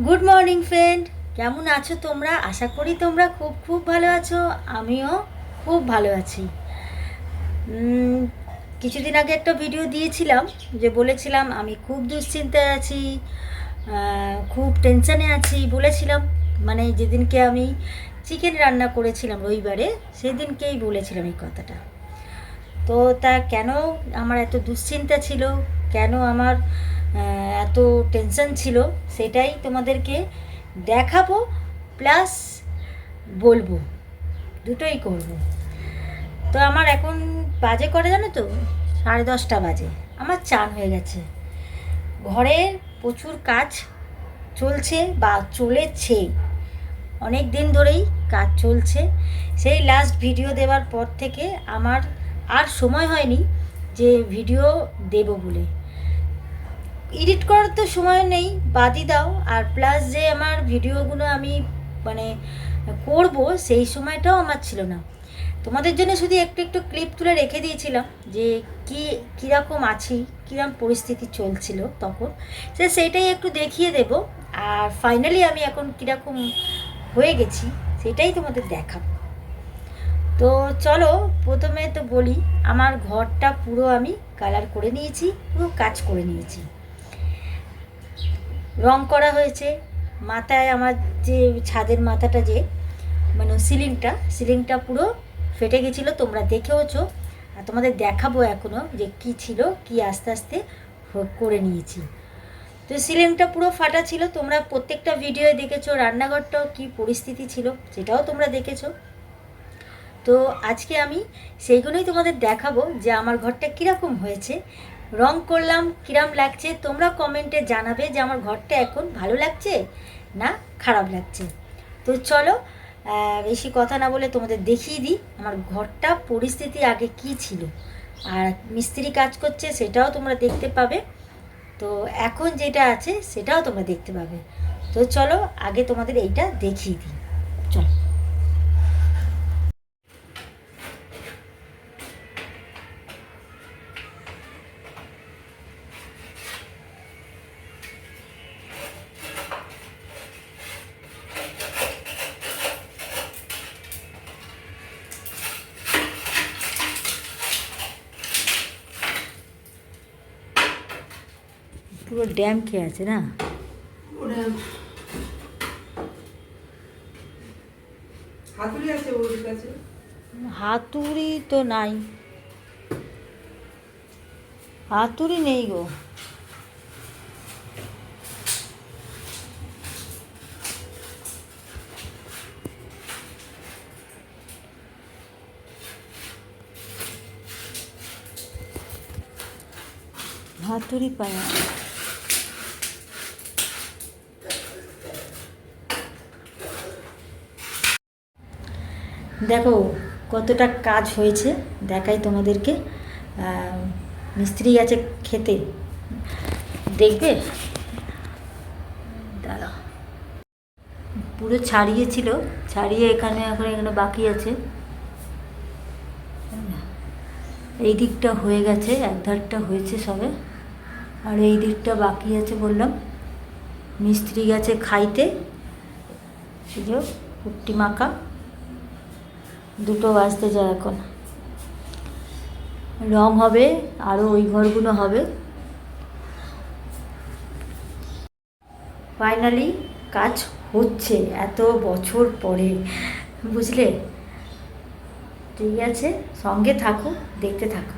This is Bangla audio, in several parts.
গুড মর্নিং ফ্রেন্ড কেমন আছো তোমরা? আশা করি তোমরা খুব খুব ভালো আছো। আমিও খুব ভালো আছি। কিছুদিন আগে একটা ভিডিও দিয়েছিলাম যে বলেছিলাম আমি খুব দুশ্চিন্তায় আছি খুব টেনশানে আছি। বলেছিলাম মানে যেদিনকে আমি চিকেন রান্না করেছিলাম রবিবারে, সেদিনকেই বলেছিলাম এই কথাটা। তো তা কেন আমার এত দুশ্চিন্তা ছিল? কেন আমার এত টেনশন ছিল, সেটাই তোমাদেরকে দেখাবো প্লাস বলব, দুটোই করব। তো আমার এখন বাজে করে জানো তো? সাড়ে দশটা বাজে, আমার চান হয়ে গেছে। ঘরের প্রচুর কাজ চলছে বা চলেছে, অনেক দিন ধরেই কাজ চলছে। সেই লাস্ট ভিডিও দেওয়ার পর থেকে আমার আর সময় হয়নি যে ভিডিও দেব বলে। এডিট করার তো সময় নেই, বাদই দাও। আর প্লাস যে আমার ভিডিওগুলো আমি মানে করব, সেই সময়টাও আমার ছিল না। তোমাদের জন্য শুধু একটু একটু ক্লিপ তুলে রেখে দিয়েছিলাম যে কি, কীরকম আছি, কীরকম পরিস্থিতি চলছিল তখন। সে সেইটাই একটু দেখিয়ে দেব। আর ফাইনালি আমি এখন কীরকম হয়ে গেছি, সেটাই তোমাদের দেখাবো। তো চলো, প্রথমে তো বলি, আমার ঘরটা পুরো আমি কালার করে নিয়েছি, পুরো কাজ করে নিয়েছি। রং করা হয়েছে। মাথায় আমার যে ছাদের মাথাটা যে মানে সিলিংটা সিলিংটা পুরো ফেটে গেছিল, তোমরা দেখেওছো। আর তোমাদের দেখাবো এখনও যে কি ছিল, কি আস্তে আস্তে করে নিয়েছি। তো সিলিংটা পুরো ফাটা ছিল, তোমরা প্রত্যেকটা ভিডিওয়ে দেখেছ, রান্নাঘরটাও কি পরিস্থিতি ছিল, সেটাও তোমরা দেখেছ। তো আজকে আমি সেইগুলোই তোমাদের দেখাবো যে আমার ঘরটা কীরকম হয়েছে রং করলাম, কিরাম লাগছে, তোমরা কমেন্টে জানাবে যে আমার ঘরটা এখন ভালো লাগছে না খারাপ লাগছে। তো চলো বেশি কথা না বলে তোমাদের দেখিয়ে দিই, আমার ঘরটা পরিস্থিতি আগে কি ছিল। আর মিস্ত্রি কাজ করছে, সেটাও তোমরা দেখতে পাবে। তো এখন যেটা আছে, সেটাও তোমরা দেখতে পাবে। তো চলো, আগে তোমাদের এইটা দেখিয়ে দিই। চলো। পুরো ড্যাম খেয়ে আছে না? হাতুড়ি তো নাই। হাতুড়ি নেই গো। হাতুড়ি পায় দেখো, কতটা কাজ হয়েছে, দেখাই তোমাদেরকে। মিস্ত্রি গেছে খেতে। দেখবে? দাঁড়া পুরো ছাড়িয়েছিল ছাড়িয়ে এখানে, এখন, এখানে বাকি আছে। এই দিকটা হয়ে গেছে এক ধারটা হয়েছে সবে। আর এই দিকটা বাকি আছে বললাম। মিস্ত্রি গেছে খাইতে। যে কুট্টি মাখা। দুটো বাজতে যায় এখন। রং হবে আরও ওই ঘরগুলো হবে। ফাইনালি কাজ হচ্ছে এত বছর পরে, বুঝলে? ঠিক আছে, সঙ্গে থাকো, দেখতে থাকো।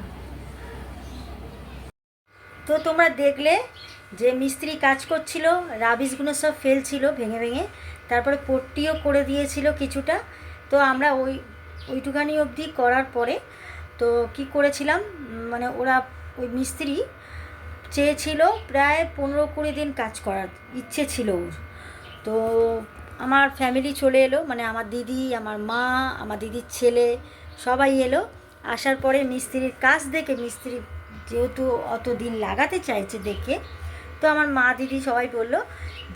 তো তোমরা দেখলে যে মিস্ত্রি কাজ করছিল, রাবিশগুলো সব ফেলছিল ভেঙে ভেঙে, তারপরে পট্টিও করে দিয়েছিল কিছুটা। তো আমরা ওই ওইটুখানি অবধি করার পরে তো কি করেছিলাম? মানে ওরা ওই মিস্ত্রি চেয়েছিল প্রায় পনেরো কুড়ি দিন কাজ করার ইচ্ছে ছিল ওর। তো আমার ফ্যামিলি চলে এলো মানে আমার দিদি, আমার মা, আমার দিদির ছেলে সবাই এলো। আসার পরে মিস্ত্রির কাজ দেখে, মিস্ত্রি যেহেতু অত দিন লাগাতে চাইছে দেখে, তো আমার মা দিদি সবাই বলল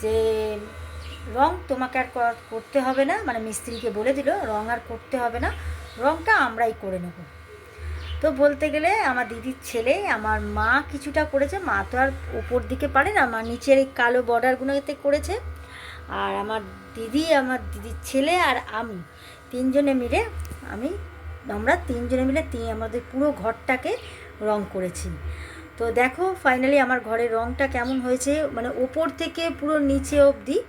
যে রং তোমাকে আর করা- করতে হবে না। মানে মিস্ত্রিকে বলে দিল, রং আর করতে হবে না। রংটা আমরাই করে নেব। তো বলতে গেলে আমার দিদির ছেলে, আমার মা কিছুটা করেছে। মা তো আর ওপর দিকে পারে না, মা নিচের এই কালো বর্ডারগুলোতে করেছে। আর আমার দিদি, আমার দিদির ছেলে আর আমি তিনজনে মিলে, আমি, আমরা তিনজনে মিলে তিন, আমাদের পুরো ঘরটাকে রং করেছি। তো দেখো ফাইনালি আমার ঘরের রংটা কেমন হয়েছে। মানে ওপর থেকে পুরো নিচে অবধি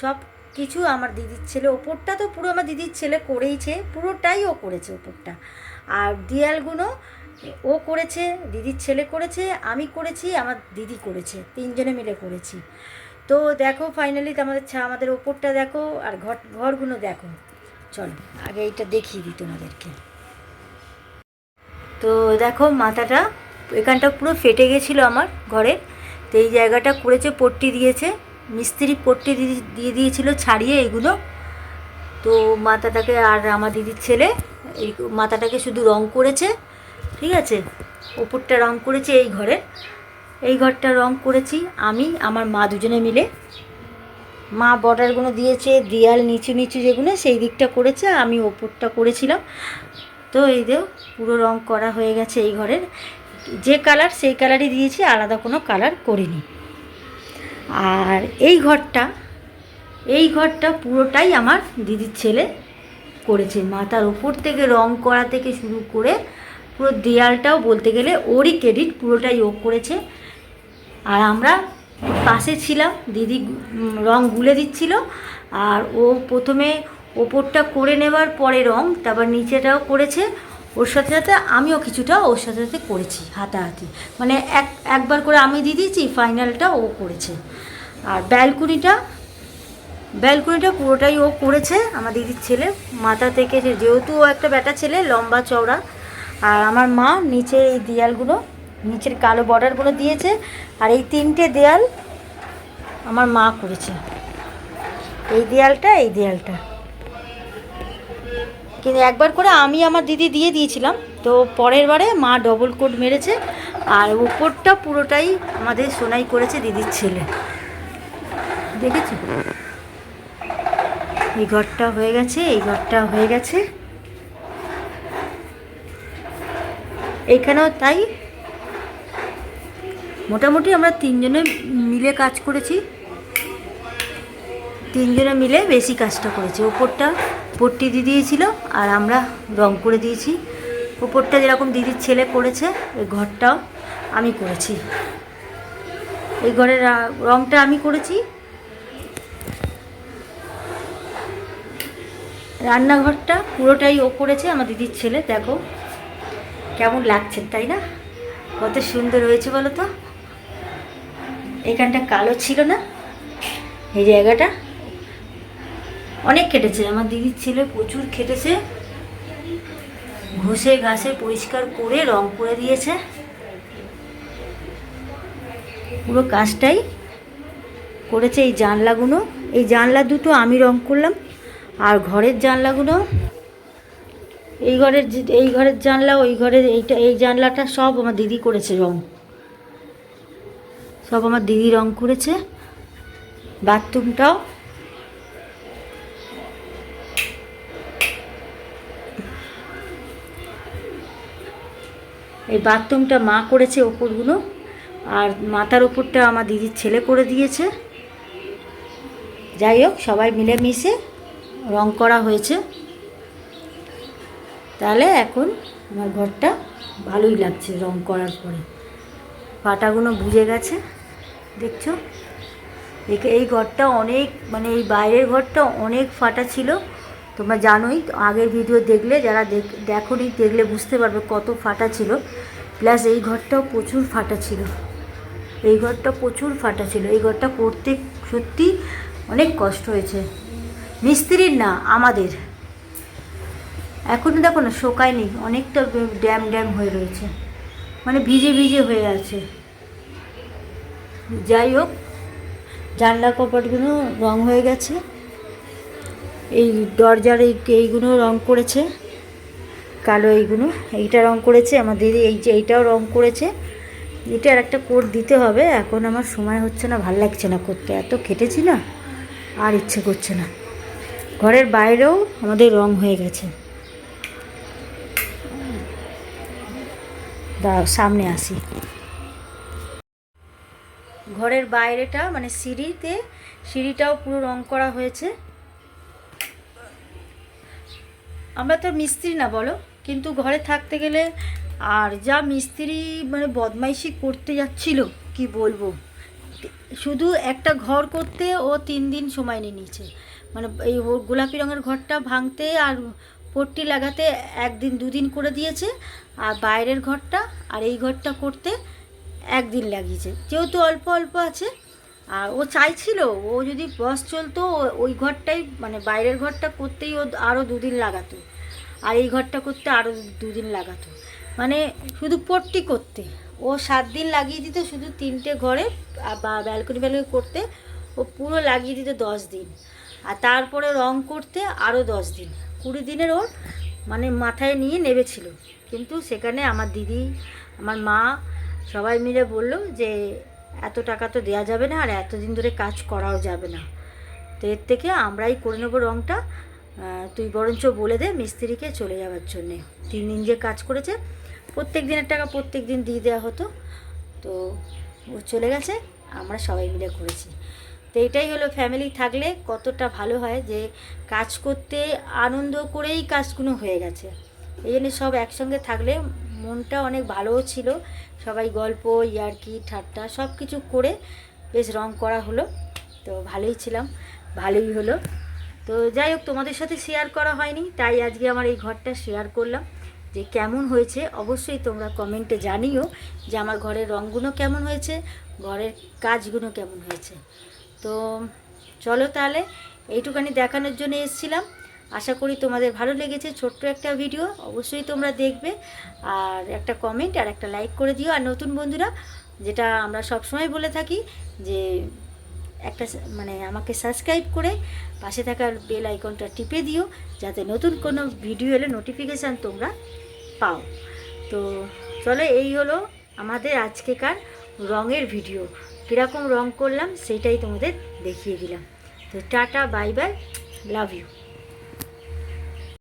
সব কিছু আমার দিদির ছেলে, ওপরটা তো পুরো আমার দিদির ছেলে করেইছে, পুরোটাই ও করেছে ওপরটা। আর দেয়ালগুলো ও করেছে, দিদির ছেলে করেছে, আমি করেছি, আমার দিদি করেছে, তিনজনে মিলে করেছি। তো দেখো ফাইনালি আমাদের ছা, আমাদের ওপরটা দেখো আর ঘর ঘরগুলো দেখো। চলো, আগে এইটা দেখিয়ে দিই তোমাদেরকে। তো দেখো মাথাটা, এখানটা পুরো ফেটে গেছিল আমার ঘরের, তো এই জায়গাটা করেছে, পট্টি দিয়েছে। মিস্ত্রি পট্টি দিয়ে- দিয়ে দিয়েছিল ছাড়িয়ে এগুলো। তো মাথাটাকে আর আমার দিদির ছেলে, এই মাথাটাকে শুধু রং করেছে, ঠিক আছে? ওপরটা রং করেছে এই ঘরের এই ঘরটা রং করেছি আমি, আমার মা দুজনে মিলে। মা বর্ডারগুলো দিয়েছে, দেয়াল নিচু নিচু যেগুলো, সেই দিকটা করেছে, আমি ওপরটা করেছিলাম। তো এই দেও পুরো রং করা হয়ে গেছে এই ঘরের। যে কালার, সেই কালারই দিয়েছি, আলাদা কোনো কালার করিনি। আর এই ঘরটা এই ঘরটা পুরোটাই আমার দিদির ছেলে করেছে। মাথার ওপর থেকে, রং করা থেকে শুরু করে পুরো দেয়ালটাও বলতে গেলে ওরই ক্রেডিট পুরোটাই ও করেছে। আর আমরা পাশে ছিলাম, দিদি রং গুলে দিচ্ছিল আর ও প্রথমে ওপরটা করে নেবার পরে রং, তারপর নিচেটাও করেছে। ওর সাথে সাথে আমিও কিছুটা ওর সাথে সাথে করেছি হাতাহাতি মানে এক, একবার করে আমি দিয়ে দিয়েছি, ফাইনালটা ও করেছে। আর ব্যালকনিটা ব্যালকনিটা পুরোটাই ও করেছে, আমার দিদির ছেলে। মাথা থেকে যেহেতু ও একটা ব্যাটা ছেলে, লম্বা চওড়া। আর আমার মা নিচের এই দেয়ালগুলো, নিচের কালো বর্ডারগুলো দিয়েছে। আর এই তিনটে দেয়াল আমার মা করেছে। এই দেয়ালটা এই দেয়ালটা। কিন্তু একবার করে আমি আমার দিদি দিয়ে দিয়েছিলাম। তো পরের বারে মা ডবল কোট মেরেছে আর উপরটা পুরোটাই আমাদের সোনাই করেছে দিদির ছেলে। দেখেছ? এই ঘরটা হয়ে গেছে, এই ঘরটা হয়ে গেছে। এইখানেও তাই। মোটামুটি আমরা তিনজনে মিলে কাজ করেছি। তিনজনে মিলে বেশি কাজটা করেছি। ওপরটা পট্টি দিয়ে দিয়েছিল আর আমরা রং করে দিয়েছি। ওপরটা যেরকম দিদির ছেলে করেছে, এই ঘরটাও আমি করেছি। এই ঘরের রংটা আমি করেছি। রান্নাঘরটা পুরোটাই ও করেছে, আমার দিদির ছেলে, দেখো। কেমন লাগছে, তাই না? কত সুন্দর হয়েছে বলো তো। এখানটা কালো ছিল না? এই জায়গাটা অনেক কেটেছে। আমার দিদির ছেলে প্রচুর খেটেছে ঘষে ঘাসে পরিষ্কার করে রং করে দিয়েছে। পুরো কাজটাই করেছে এই জানলাগুলো। এই জানলা দুটো আমি রং করলাম আর ঘরের জানলাগুলো। এই ঘরের এই ঘরের জানলা, ওই ঘরের এইটা, এই জানলাটা সব আমার দিদি করেছে রং। সব আমার দিদি রং করেছে। বাথরুমটাও এই বাথরুমটা মা করেছে ওপরগুলো আর মাথার ওপরটা আমার দিদির ছেলে করে দিয়েছে। যাই হোক, সবাই মিলে মিশে রং করা হয়েছে। তাহলে এখন আমার ঘরটা ভালোই লাগছে রং করার পরে। পাটাগুলো বুঝে গেছে, দেখছ? এই ঘরটা অনেক মানে এই বাইরের ঘরটা অনেক ফাটা ছিল। তোমরা জানোই, আগের ভিডিও দেখলে, যারা দেখ, দেখোনি, দেখলে বুঝতে পারবে কত ফাটা ছিল। প্লাস এই ঘরটাও প্রচুর ফাটা ছিল। এই ঘরটা প্রচুর ফাটা ছিল। এই ঘরটা করতে সত্যি অনেক কষ্ট হয়েছে। মিস্ত্রির না, আমাদের। এখন দেখো না শোকায়নি অনেকটা ড্যাম ড্যাম হয়ে রয়েছে। মানে ভিজে ভিজে হয়ে আছে। যাই হোক, জানলা কপাটগুলো রং হয়ে গেছে। এই দরজার এই এইগুলো রং করেছে, কালো এইগুলো, এইটা রং করেছে আমার দিদি এই যে এইটাও রং করেছে। এটা আর একটা কোট দিতে হবে, এখন আমার সময় হচ্ছে না, ভালো লাগছে না করতে এত খেটেছি না, আর ইচ্ছে করছে না। ঘরের বাইরেও আমাদের রং হয়ে গেছে। দাঁড়াও সামনে আসি। ঘরের বাইরেটা মানে সিঁড়িতে, সিঁড়িটাও পুরো রং করা হয়েছে। আমরা তো মিস্ত্রি না, বলো। কিন্তু ঘরে থাকতে গেলে আর যা মিস্ত্রি মানে বদমাইশি করতে যাচ্ছিল, কি বলব? শুধু একটা ঘর করতে ও তিন দিন সময় নিয়ে নিয়েছে। মানে এই গোলাপি রঙের ঘরটা ভাঙতে আর পট্টি লাগাতে একদিন, দুদিন করে দিয়েছে। আর বাইরের ঘরটা আর এই ঘরটা করতে একদিন লাগিয়েছে। যেহেতু অল্প অল্প আছে আর ও চাইছিল, ও যদি বস চলতো, ওই ঘরটাই মানে বাইরের ঘরটা করতেই ও আরও দুদিন লাগাতো। আর এই ঘরটা করতে আরও দুদিন লাগাতো। মানে শুধু পট্টি করতে। ও সাত দিন লাগিয়ে দিত শুধু তিনটে ঘরে বা ব্যালকনি ব্যালকনি করতে। ও পুরো লাগিয়ে দিত দশ দিন। আর তারপরে রং করতে আরও দশ দিন। কুড়ি দিনের ওর মানে মাথায় নিয়ে নেবেছিল। কিন্তু সেখানে আমার দিদি, আমার মা সবাই মিলে বলল যে এত টাকা তো দেওয়া যাবে না আর এতদিন ধরে কাজ করাও যাবে না। তো এর থেকে আমরাই করে নেব রঙটা তুই বরঞ্চ বলে দে মিস্ত্রিকে চলে যাওয়ার জন্যে। তিন দিন যে কাজ করেছে, প্রত্যেক দিনের টাকা প্রত্যেক দিন দিয়ে দেওয়া হতো। তো ও চলে গেছে, আমরা সবাই মিলে করেছি। তো এটাই হলো ফ্যামিলি থাকলে কতটা ভালো হয় যে কাজ করতে আনন্দ করেই কাজগুলো হয়ে গেছে। এই জন্য সব একসঙ্গে থাকলে মনটা অনেক ভালোও ছিল। সবাই গল্প, ইয়ার্কি, ঠাট্টা সব কিছু করে বেশ রং করা হলো। তো ভালোই ছিলাম, ভালোই হলো। তো যাই হোক, তোমাদের সাথে শেয়ার করা হয়নি, তাই আজকে আমার এই ঘরটা শেয়ার করলাম। যে কেমন হয়েছে, অবশ্যই তোমরা কমেন্টে জানিও যে আমার ঘরের রঙগুলো কেমন হয়েছে, ঘরের কাজগুলো কেমন হয়েছে। তো চলো তাহলে, এইটুখানি দেখানোর জন্য এসেছিলাম। আশা করি তোমাদের ভালো লেগেছে ছোট্ট একটা ভিডিও, অবশ্যই তোমরা দেখবে। আর একটা কমেন্ট আর একটা লাইক করে দিও। আর নতুন বন্ধুরা, যেটা আমরা সবসময় বলে থাকি যে, একটা মানে আমাকে সাবস্ক্রাইব করে পাশে থাকার বেল আইকনটা টিপে দিও, যাতে নতুন কোনো ভিডিও এলে নোটিফিকেশান তোমরা পাও। তো চলো, এই হলো আমাদের আজকেকার রঙের ভিডিও কীরকম রং করলাম সেটাই তোমাদের দেখিয়ে দিলাম। তো tata bye bye love you